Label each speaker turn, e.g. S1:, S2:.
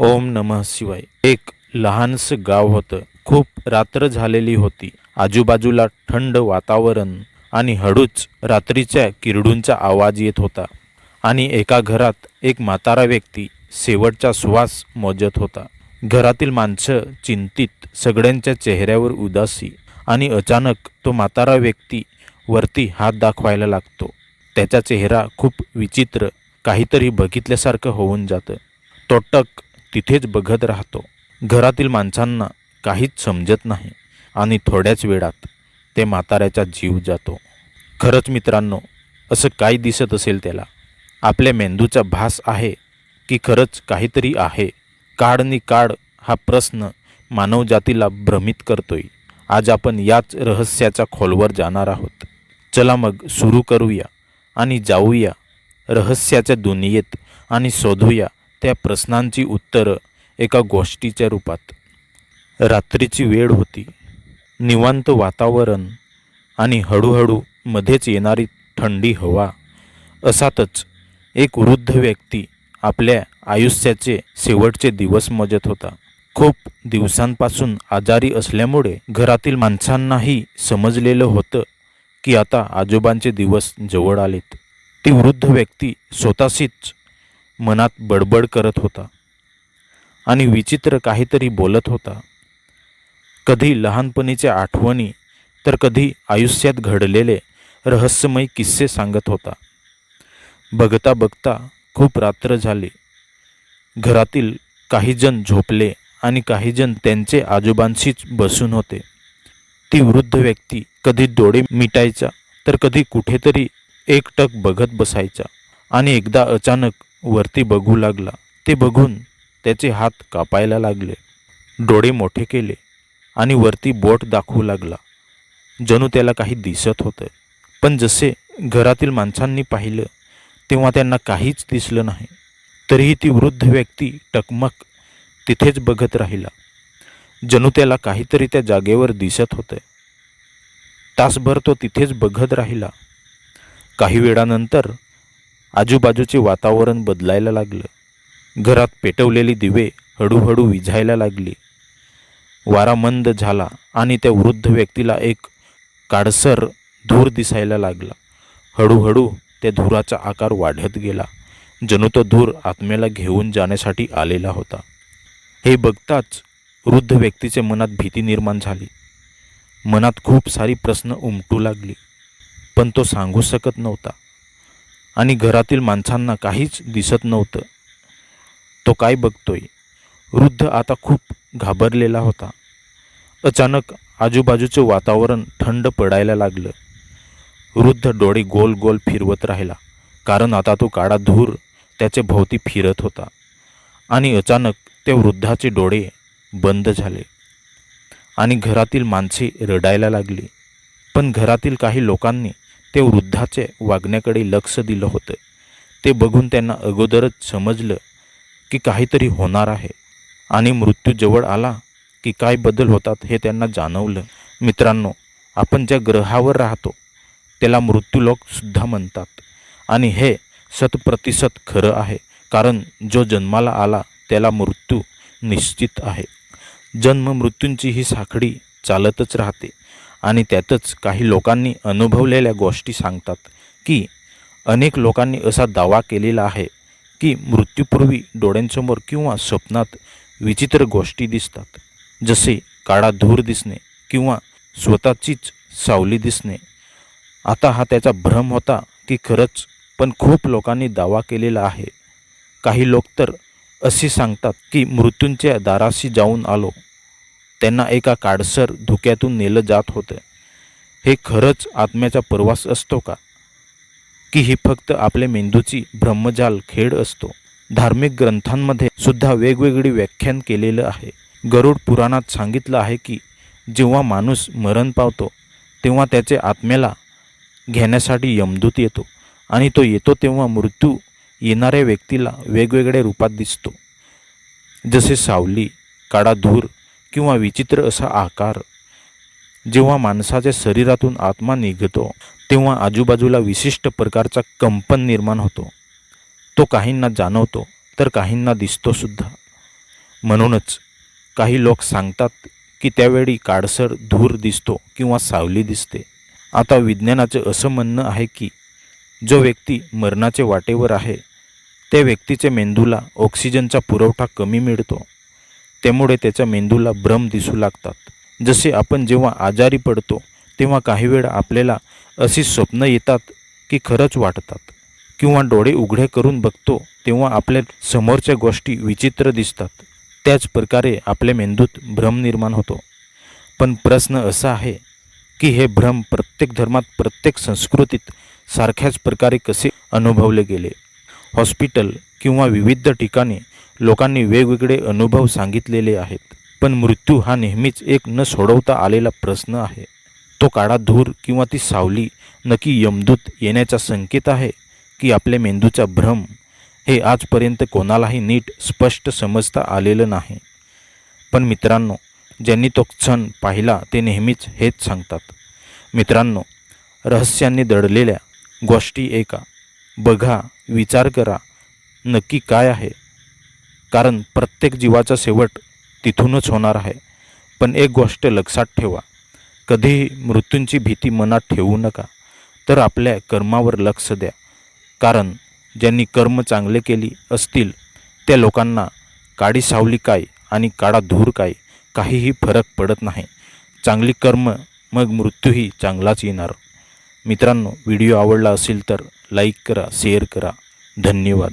S1: ओम नमः शिवाय. एक लहानसं गाव होतं. खूप रात्र झालेली होती. आजूबाजूला थंड वातावरण आणि हळूच रात्रीच्या किरडूंचा आवाज येत होता. आणि एका घरात एक म्हातारा व्यक्ती शेवटचा श्वास मोजत होता. घरातील माणसं चिंतित सगळ्यांच्या चेहऱ्यावर उदासी आणि अचानक तो म्हातारा व्यक्ती वरती हात दाखवायला लागतो. त्याचा चेहरा खूप विचित्र काहीतरी बघितल्यासारखं होऊन जातं. तो टक तिथेच बघत राहतो. घरातील माणसांना काहीच समजत नाही आणि थोड्याच वेळात ते म्हाताऱ्याचा जीव जातो. खरंच मित्रांनो असं काय दिसत असेल त्याला? आपल्या मेंदूचा भास आहे की खरंच काहीतरी आहे? काळनी काळ हा प्रश्न मानवजातीला भ्रमित करतोय. आज आपण याच रहस्याच्या खोलवर जाणार आहोत. चला मग सुरू करूया आणि जाऊया. रहस्याच्या दुनियेत आणि शोधूया त्या प्रश्नांची उत्तरं एका गोष्टीच्या रूपात. रात्रीची वेळ होती. निवांत वातावरण आणि हळूहळू मध्येच येणारी थंडी हवा असातच एक वृद्ध व्यक्ती आपल्या आयुष्याचे शेवटचे दिवस मजत होता. खूप दिवसांपासून आजारी असल्यामुळे घरातील माणसांनाही समजलेलं होतं की आता आजोबांचे दिवस जवळ आलेत. ती वृद्ध व्यक्ती स्वतःशीच मनात बडबड करत होता आणि विचित्र काहीतरी बोलत होता. कधी लहानपणीच्या आठवणी तर कधी आयुष्यात घडलेले रहस्यमय किस्से सांगत होता. बघता बघता खूप रात्र झाली. घरातील काहीजण झोपले आणि काहीजण त्यांचे आजोबांशीच बसून होते. ती वृद्ध व्यक्ती कधी डोळे मिटायचा तर कधी कुठेतरी एकटक बघत बसायचा आणि एकदा अचानक वरती बघू लागला. ते बघून त्याचे हात कापायला लागले. डोळे मोठे केले आणि वरती बोट दाखवू लागला. जणू त्याला काही दिसत होतं. पण जसे घरातील माणसांनी पाहिलं तेव्हा त्यांना काहीच दिसलं नाही. तरीही ती वृद्ध व्यक्ती टकमक तिथेच बघत राहिला. जणू त्याला काहीतरी त्या जागेवर दिसत होतं. तासभर तो तिथेच बघत राहिला. काही वेळानंतर आजूबाजूचे वातावरण बदलायला लागलं. घरात पेटवलेली दिवे हळूहळू विझायला लागली. वारा मंद झाला आणि त्या वृद्ध व्यक्तीला एक काडसर धूर दिसायला लागला. हळूहळू त्या धुराचा आकार वाढत गेला. जणू तो धूर आत्म्याला घेऊन जाण्यासाठी आलेला होता. हे बघताच वृद्ध व्यक्तीच्या मनात भीती निर्माण झाली. मनात खूप सारी प्रश्न उमटू लागली. पण तो सांगू शकत नव्हता. आणि घरातील माणसांना काहीच दिसत नव्हतं. तो काय बघतोय? वृद्ध आता खूप घाबरलेला होता. अचानक आजूबाजूचे वातावरण थंड पडायला लागलं. वृद्ध डोळे गोल गोल फिरवत राहिला कारण आता तो काळा धूर त्याचे भोवती फिरत होता. आणि अचानक त्या वृद्धाचे डोळे बंद झाले. आणि घरातील माणसे रडायला लागली. पण घरातील काही लोकांनी ते वृद्धाचे वागण्याकडे लक्ष दिलं होतं. ते बघून त्यांना अगोदरच समजलं की काहीतरी होणार आहे आणि मृत्यू जवळ आला की काय बदल होतात हे त्यांना जाणवलं. मित्रांनो आपण ज्या ग्रहावर राहतो त्याला मृत्यूलोकसुद्धा म्हणतात. आणि हे शतप्रतिशत खरं आहे कारण जो जन्माला आला त्याला मृत्यू निश्चित आहे. जन्म मृत्यूंची ही साखळी चालतच राहते. आणि त्यातच काही लोकांनी अनुभवलेल्या गोष्टी सांगतात की अनेक लोकांनी असा दावा केलेला आहे की मृत्यूपूर्वी डोळ्यांसमोर किंवा स्वप्नात विचित्र गोष्टी दिसतात जसे काळा धूर दिसणे किंवा स्वतःचीच सावली दिसणे. आता हा त्याचा भ्रम होता की खरंच पण खूप लोकांनी दावा केलेला आहे. काही लोक तर असे सांगतात की मृत्यूंच्या दाराशी जाऊन आलो. त्यांना एका काडसर धुक्यातून नेलं जात होतं. हे खरंच आत्म्याचा प्रवास असतो का? की ही फक्त आपल्या मेंदूची ब्रह्मजाल खेळ असतो? धार्मिक ग्रंथांमध्ये सुद्धा वेगवेगळी व्याख्यान केलेलं आहे. गरुड पुराणात सांगितलं आहे की जेव्हा माणूस मरण पावतो तेव्हा त्याचे आत्म्याला घेण्यासाठी यमदूत येतो आणि तो येतो तेव्हा मृत्यू येणाऱ्या व्यक्तीला वेगवेगळ्या रूपात दिसतो. जसे सावली काळा धूर किंवा विचित्र असा आकार जेव्हा माणसाच्या शरीरातून आत्मा निघतो तेव्हा आजूबाजूला विशिष्ट प्रकारचा कंपन निर्माण होतो. तो काहींना जाणवतो तर काहींना दिसतो सुद्धा. म्हणूनच काही लोक सांगतात की त्यावेळी काळसर धूर दिसतो किंवा सावली दिसते. आता विज्ञानाचं असं म्हणणं आहे की जो व्यक्ती मरणाचे वाटेवर आहे त्या व्यक्तीच्या मेंदूला ऑक्सिजनचा पुरवठा कमी मिळतो. त्यामुळे त्याच्या मेंदूला भ्रम दिसू लागतात. जसे आपण जेव्हा आजारी पडतो तेव्हा काही वेळा आपल्याला अशी स्वप्न येतात की खरंच वाटतात. किंवा डोळे उघडे करून बघतो तेव्हा आपल्या समोरच्या गोष्टी विचित्र दिसतात. त्याच प्रकारे आपल्या मेंदूत भ्रम निर्माण होतो. पण प्रश्न असा आहे की हे भ्रम प्रत्येक धर्मात प्रत्येक संस्कृतीत सारख्याच प्रकारे कसे अनुभवले गेले? हॉस्पिटल किंवा विविध ठिकाणी लोकांनी वेगवेगळे अनुभव सांगितलेले आहेत. पण मृत्यू हा नेहमीच एक न सोडवता आलेला प्रश्न आहे. तो काळा धूर किंवा ती सावली नक्की यमदूत येण्याचा संकेत आहे की आपल्या मेंदूचा भ्रम हे आजपर्यंत कोणालाही नीट स्पष्ट समजता आलेलं नाही. पण मित्रांनो ज्यांनी तो क्षण पाहिला ते नेहमीच हेच सांगतात. मित्रांनो रहस्यांनी दडलेल्या गोष्टी एका बघा विचार करा. नक्की काय आहे? कारण प्रत्येक जीवाचा शेवट तिथूनच होणार आहे. पण एक गोष्ट लक्षात ठेवा. कधीही मृत्यूंची भीती मनात ठेवू नका. तर आपल्या कर्मावर लक्ष द्या. कारण ज्यांनी कर्म चांगले केली असतील त्या लोकांना काळी सावली काय आणि काळा धूर काय काहीही फरक पडत नाही. चांगली कर्म मग मृत्यूही चांगलाच येणार. मित्रांनो व्हिडिओ आवडला असेल तर लाईक करा शेअर करा. धन्यवाद.